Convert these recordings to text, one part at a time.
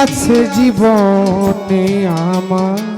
আছে জীবনে আমার?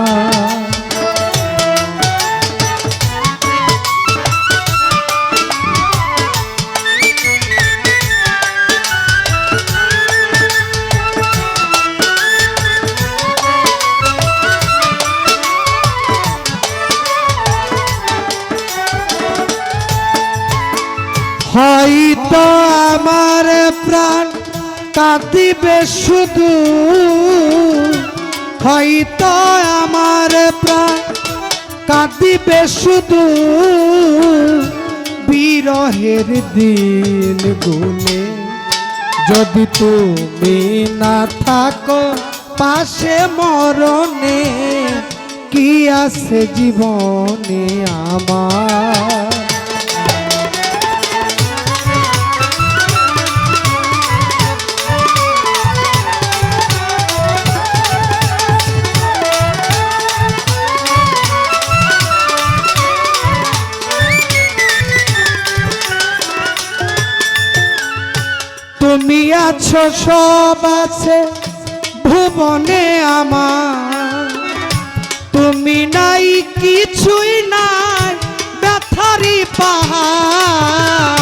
হয়তো আমার প্রাণ কাঁদিবে শুধু। হয়তো আমার প্রাণ কাঁদিবে শুধু। বিরহের দিন গুনে যদি তুমি না থাকো পাশে মরণে, কি আছে জীবনে আমার? তুমি আছো, সব আছে ভুবনে আমার। তুমি নাই, কিছুই নাই ব্যথারি পাহাড়।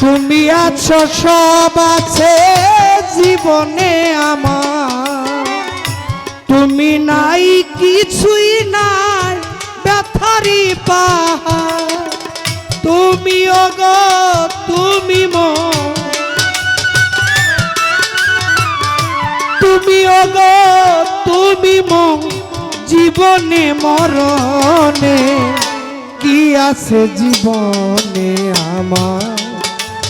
তুমি আছো, সব আছে জীবনে আমার। তুমি নাই, কিছুই নাই ব্যথারি পাহাড়। তুমি অগ, তুমি মো তুমি অগ, তুমি মো জীবনে মরণে, কি আছে জীবনে আমার?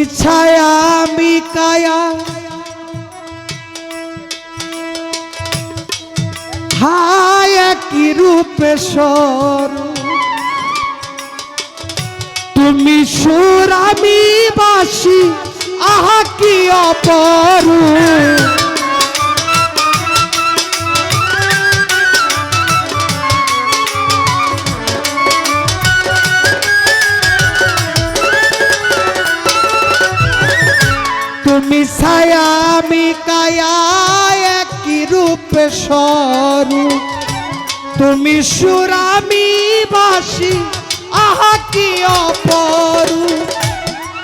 তুমি ছায়া আমি কায়া হায় একই রূপে সর তুমি সুর আমি বাসি, আহা কি অপরূপ। স্বরূপ তুমি সুর আমি বাসি, আহা কি অপরু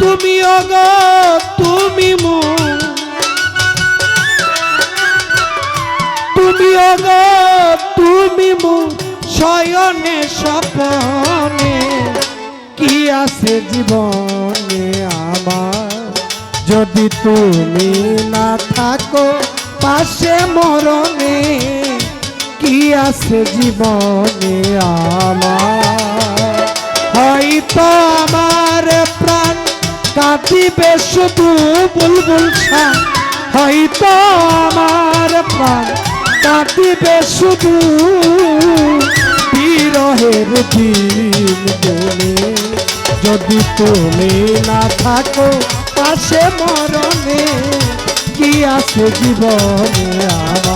তুমি অগ তুমি মো তুমি অগ তুমি মো শয়নে স্বপনে, কি আছে জীবনে আমার? যদি তুমি না থাকো, পাশে মরণে আছে জীবনে আমার। হয়তো আমার প্রাণ কাঁদিবে শুধু বুলবুল শান। হয়তো আমার প্রাণ কাঁদিবে শুধু বিরহের দিন যদি তুমি না থাকো পাশে মরণে, কি আছে জীবনে আমার?